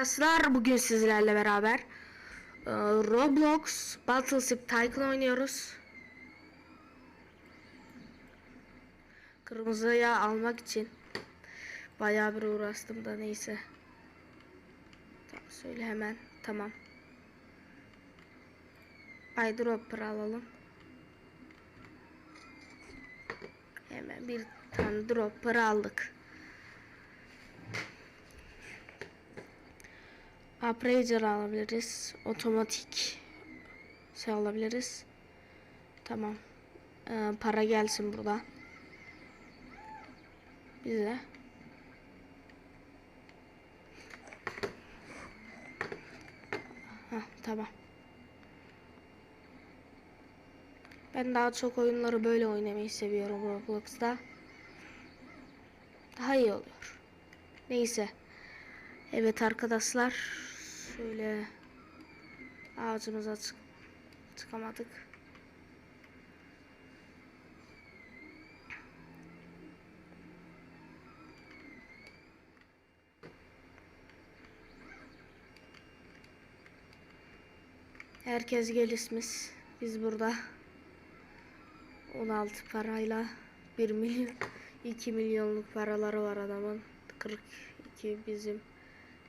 arkadaşlar bugün sizlerle beraber e, Roblox Battleship Tycoon oynuyoruz. Kırmızıya almak için bayağı bir uğraştım da neyse. Tamam, söyle hemen tamam. Eyedropper alalım. Hemen bir tane dropper aldık. Appraiser alabiliriz. Otomatik şey alabiliriz. Tamam. Ee, para gelsin buradan. Bize. Heh, tamam. Ben daha çok oyunları böyle oynamayı seviyorum Roblox'ta. Daha iyi oluyor. Neyse. Evet arkadaşlar. Şöyle ağacımıza çık çıkamadık. Herkes gelişmiş. Biz burada 16 parayla 1 milyon 2 milyonluk paraları var adamın. 42 bizim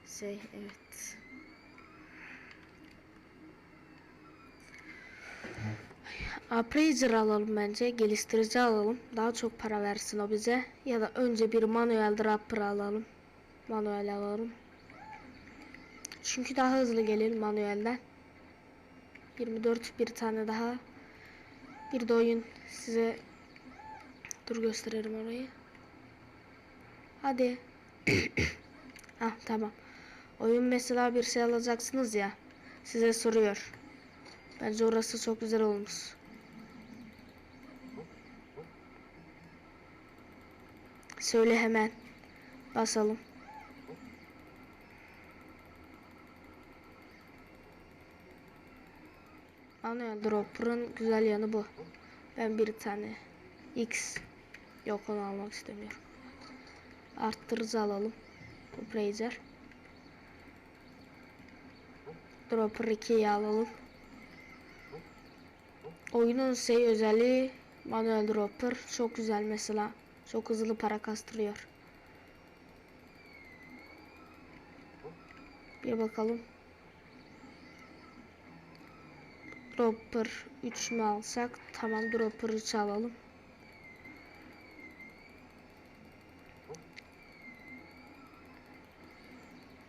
şey evet. Appraiser alalım bence. Geliştirici alalım. Daha çok para versin o bize. Ya da önce bir manuel dropper alalım. Manuel alalım. Çünkü daha hızlı gelir manuelden. 24 bir tane daha. Bir de oyun size dur gösteririm orayı. Hadi. ah tamam. Oyun mesela bir şey alacaksınız ya. Size soruyor. Bence orası çok güzel olmuş. Söyle hemen. Basalım. Manuel Dropper'ın güzel yanı bu. Ben bir tane X yok onu almak istemiyorum. Arttırıcı alalım. Bu Brazer. Dropper 2'yi alalım. Oyunun şey özelliği manuel dropper çok güzel mesela. Çok hızlı para kastırıyor. Bir bakalım. Dropper 3 mü alsak? Tamam dropper 3 alalım.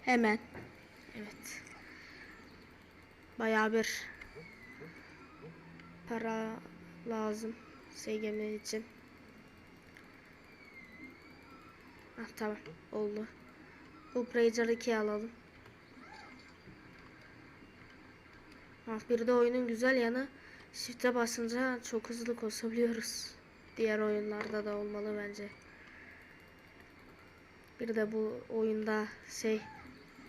Hemen. Bayağı bir para lazım SGM için. Ah tamam oldu. Bu Prager 2 alalım. Ah bir de oyunun güzel yanı shift'e basınca çok hızlı koşabiliyoruz. Diğer oyunlarda da olmalı bence. Bir de bu oyunda şey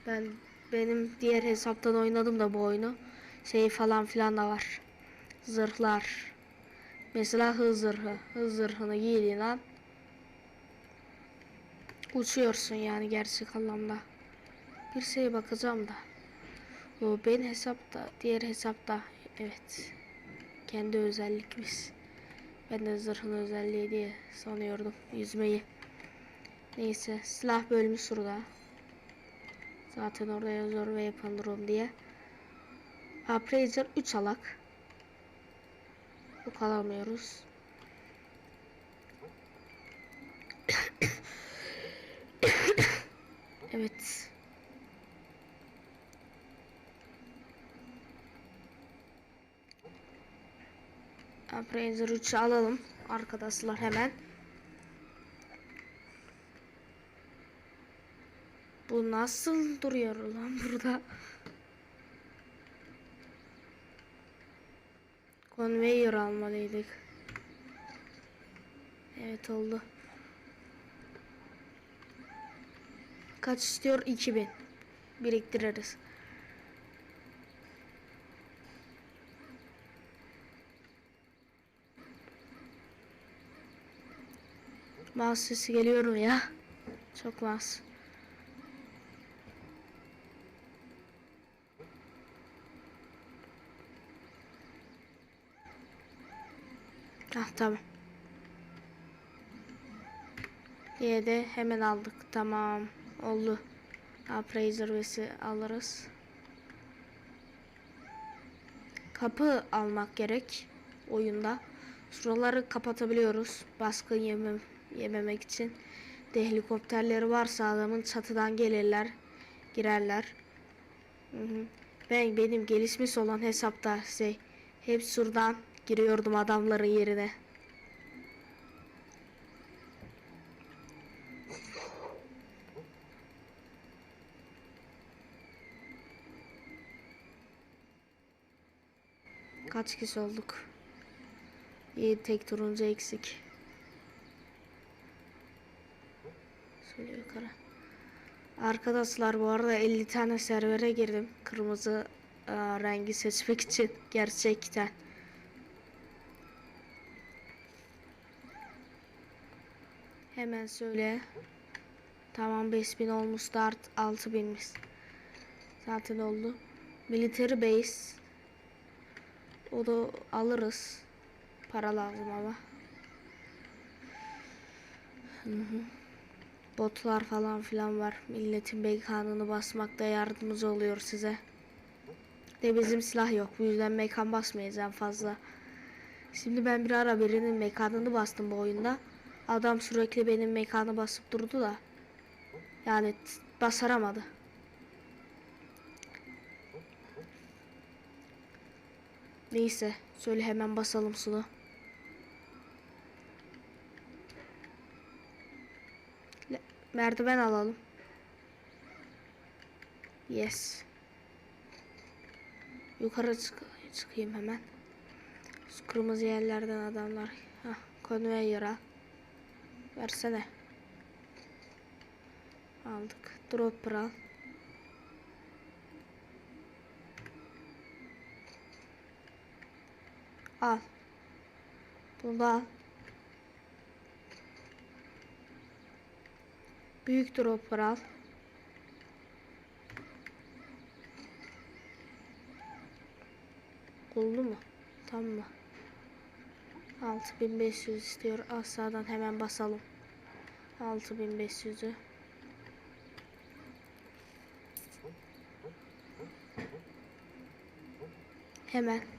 ben benim diğer hesaptan oynadım da bu oyunu. Şey falan filan da var. Zırhlar. Mesela hız zırhı. Hız zırhını giydiğin an uçuyorsun yani gerçek anlamda. Bir şeye bakacağım da. O benim hesapta, diğer hesapta evet. Kendi özellikmiş. Ben de zırhın özelliği diye sanıyordum yüzmeyi. Neyse silah bölümü şurada. Zaten orada yazıyor ve yapan diye. Appraiser 3 alak. Bu kalamıyoruz. evet. Appraiser 3'ü alalım arkadaşlar hemen. Bu nasıl duruyor lan burada? Conveyor almalıydık. Evet oldu. Kaç istiyor? 2000. Biriktiririz. Mouse sesi geliyor mu ya? Çok mouse. Ah tamam. Diye hemen aldık. Tamam. Oldu. Appraiser vesi alırız. Kapı almak gerek oyunda. Şuraları kapatabiliyoruz. Baskın yemem, yememek için. De helikopterleri varsa adamın çatıdan gelirler. Girerler. Hı hı. Ben benim gelişmiş olan hesapta şey hep şuradan giriyordum adamların yerine. Kaç kişi olduk? İyi tek turuncu eksik. Şöyle yukarı. Arkadaşlar bu arada 50 tane servere girdim. Kırmızı e, rengi seçmek için gerçekten. Hemen söyle. Tamam 5000 olmuş da art 6000'miş. Zaten oldu. Military base. O da alırız. Para lazım ama. Hı hı. Botlar falan filan var. Milletin mekanını basmakta yardımcı oluyor size. De bizim silah yok. Bu yüzden mekan basmayız en fazla. Şimdi ben bir ara birinin mekanını bastım bu oyunda. Adam sürekli benim mekanı basıp durdu da. Yani basaramadı. Neyse. Söyle hemen basalım sunu. Le- Merdiven alalım. Yes. Yukarı çık çıkayım hemen. Şu kırmızı yerlerden adamlar. Hah, conveyor al. Versene. Aldık. Dropper al. Al. Bunu al. Büyük dropper al. Oldu mu? Tamam mı? 6500 istiyor. Aşağıdan hemen basalım. 6500'ü. Hemen.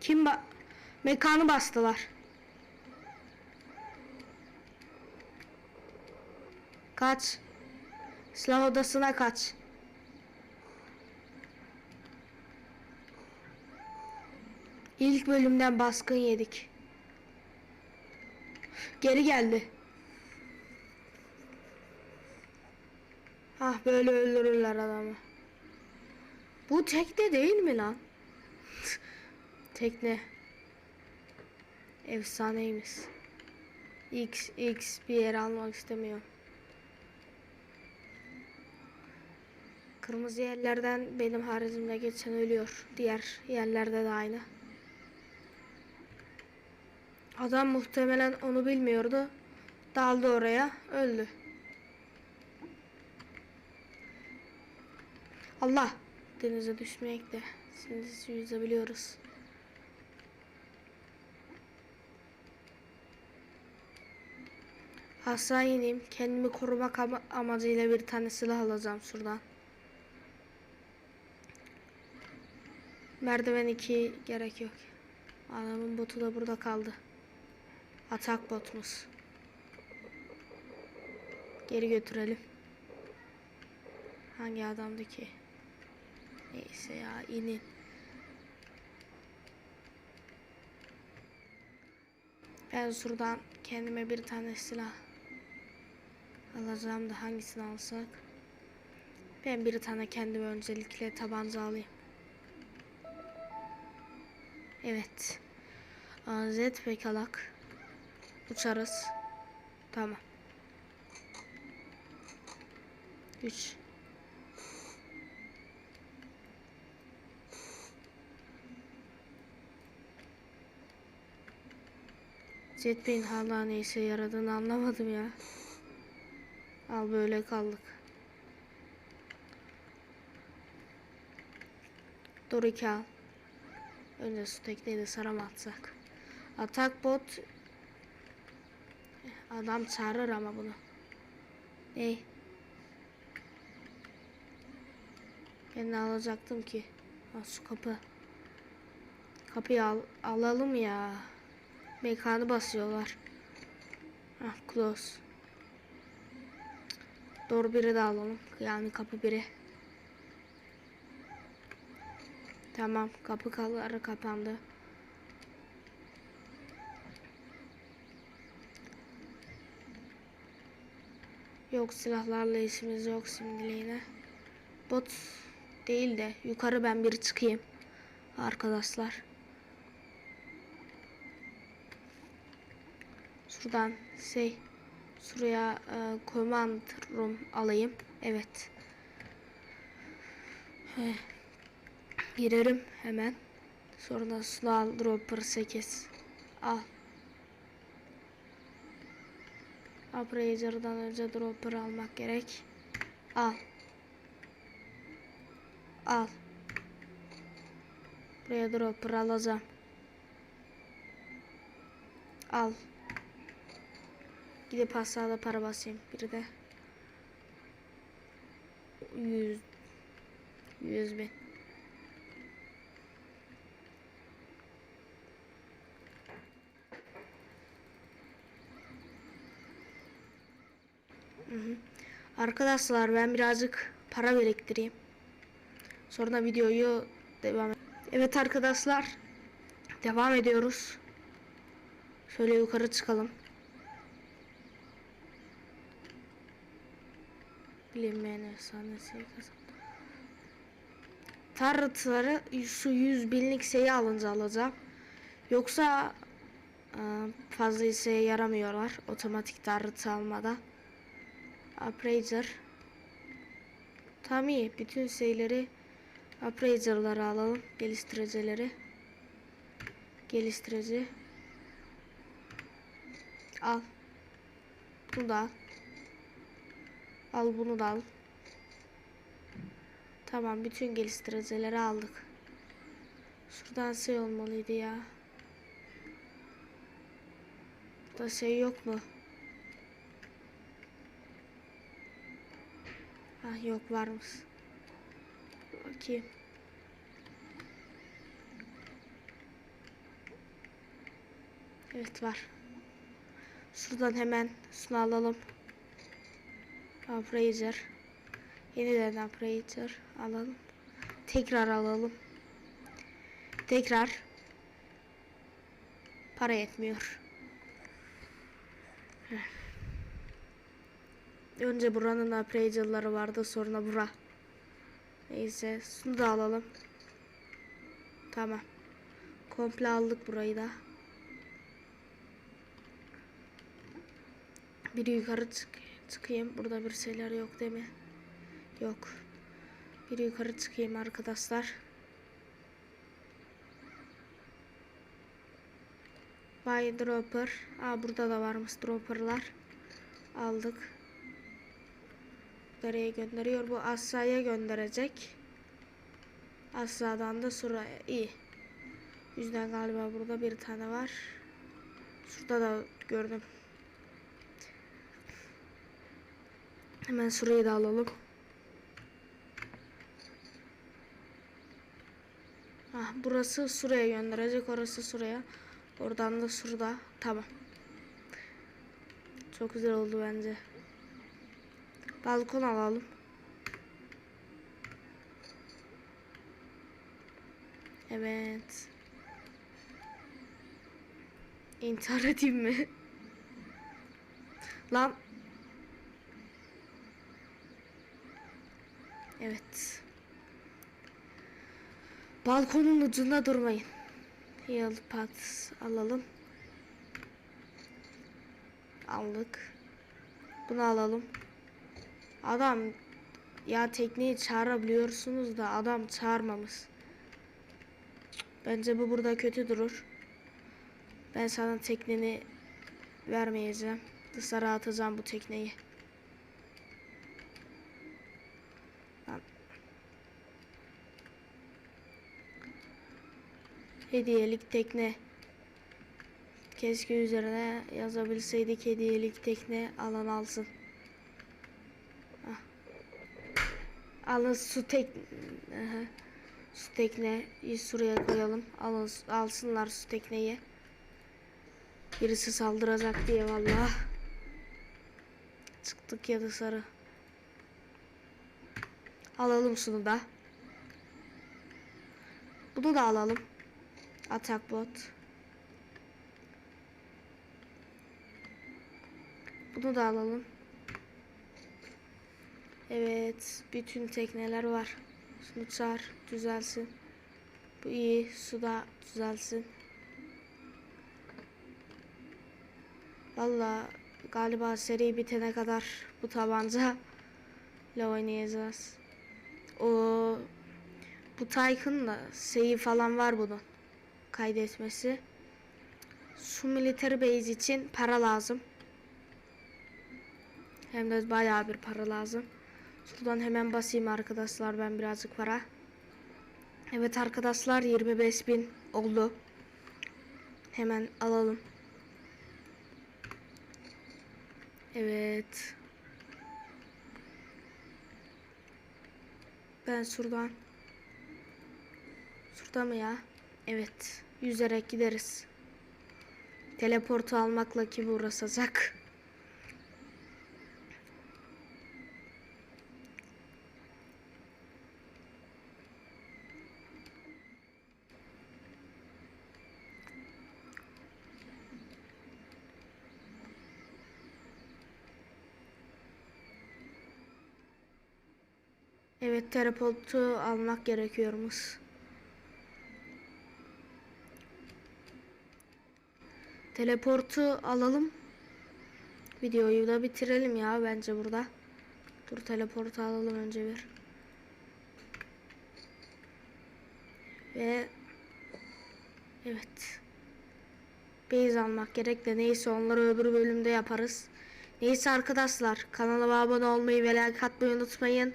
Kim ba mekanı bastılar. Kaç. Silah odasına kaç. İlk bölümden baskın yedik. Geri geldi. Ah böyle öldürürler adamı. Bu tekne değil mi lan? Tekne. Efsaneymiş. X X bir yer almak istemiyorum. Kırmızı yerlerden benim haricimde geçen ölüyor. Diğer yerlerde de aynı. Adam muhtemelen onu bilmiyordu. Daldı oraya, öldü. Allah! Denize düşmeyek de. Şimdi yüzebiliyoruz. Aşağı ineyim. Kendimi korumak ama- amacıyla bir tane silah alacağım şuradan. Merdiven 2 gerek yok. Adamın botu da burada kaldı. Atak botumuz. Geri götürelim. Hangi adamdı ki? Neyse ya inin. Ben şuradan kendime bir tane silah alacağım da hangisini alsak? Ben bir tane kendime öncelikle tabanca alayım. Evet. AZ pekalak. Uçarız. Tamam. 3 C Jetpack'in hala ne işe yaradığını anlamadım ya. Al böyle kaldık. Dur iki al. Önce su tekneyi de sarama atsak. Atak bot. Adam çağırır ama bunu. Ney? Ben ne alacaktım ki? Ha, şu kapı. Kapıyı al alalım ya. Mekanı basıyorlar. Ah close. Doğru biri de alalım. Yani kapı biri. Tamam kapı kapıları kapandı. Yok silahlarla işimiz yok şimdiliğine. Bot değil de yukarı ben bir çıkayım. Arkadaşlar. Şuradan şey şuraya e, command room alayım. Evet. Eh, Girerim hemen. Sonra Slow Dropper 8. Al. Appraiser'dan önce Dropper almak gerek. Al. Al. Buraya Dropper alacağım. Al. Gidip hastanede para basayım. Bir de 100 100 bin. Hı hı. Arkadaşlar ben birazcık para biriktireyim. Sonra videoyu devam Evet arkadaşlar devam ediyoruz. Şöyle yukarı çıkalım. Bilinmeyen efsanesi kazandı. Tarıtları şu 100 binlik şeyi alınca alacağım. Yoksa fazla işe yaramıyorlar otomatik tarıtı almadan. Appraiser. Tamam iyi. Bütün şeyleri Appraiser'ları alalım. Geliştiricileri. Geliştirici. Al. Bunu da al. Al bunu da al. Tamam bütün geliştiricileri aldık. Şuradan şey olmalıydı ya. Burada şey yok mu? Ah yok varmış. Bakayım. Evet var. Şuradan hemen şunu alalım. Appraiser. Yeniden Appraiser alalım. Tekrar alalım. Tekrar. Para yetmiyor. Önce buranın appraiser'ları vardı sonra bura. Neyse şunu da alalım. Tamam. Komple aldık burayı da. Bir yukarı çık çıkayım. Burada bir şeyler yok değil mi? Yok. Bir yukarı çıkayım arkadaşlar. Buy dropper. Aa burada da varmış dropperlar. Aldık. Nereye gönderiyor? Bu aşağıya gönderecek. Aşağıdan da şuraya. İyi. Yüzden galiba burada bir tane var. Şurada da gördüm. Hemen şurayı da alalım. Ah, burası şuraya gönderecek. Orası şuraya. Oradan da şurada. Tamam. Çok güzel oldu bence. Balkon alalım. Evet. İntihar edeyim mi? Lan. Evet. Balkonun ucunda durmayın. Yıl pat alalım. Aldık. Bunu alalım. Adam ya tekneyi çağırabiliyorsunuz da adam çağırmamış. Bence bu burada kötü durur. Ben sana tekneni vermeyeceğim. Dışarı atacağım bu tekneyi. Hediyelik tekne. Keşke üzerine yazabilseydik hediyelik tekne alan alsın. Alın su tek su tekneyi şuraya koyalım. Alın, alsınlar su tekneyi. Birisi saldıracak diye vallahi. Çıktık ya dışarı. Alalım şunu da. Bunu da alalım. Atak bot. Bunu da alalım. Evet, bütün tekneler var. Şunu çağır, düzelsin. Bu iyi, su da düzelsin. Valla galiba seri bitene kadar bu tabanca ile oynayacağız. O bu Tycoon da şeyi falan var bunun kaydetmesi. Şu military base için para lazım. Hem de bayağı bir para lazım. Şuradan hemen basayım arkadaşlar ben birazcık para. Evet arkadaşlar 25.000 oldu. Hemen alalım. Evet. Ben şuradan. Şurada mı ya? Evet. Yüzerek gideriz. Teleportu almakla kim uğraşacak? Evet teleportu almak gerekiyormuş. Teleportu alalım. Videoyu da bitirelim ya bence burada. Dur teleportu alalım önce bir. Ve evet. Base almak gerek de neyse onları öbür bölümde yaparız. Neyse arkadaşlar kanalıma abone olmayı ve like atmayı unutmayın.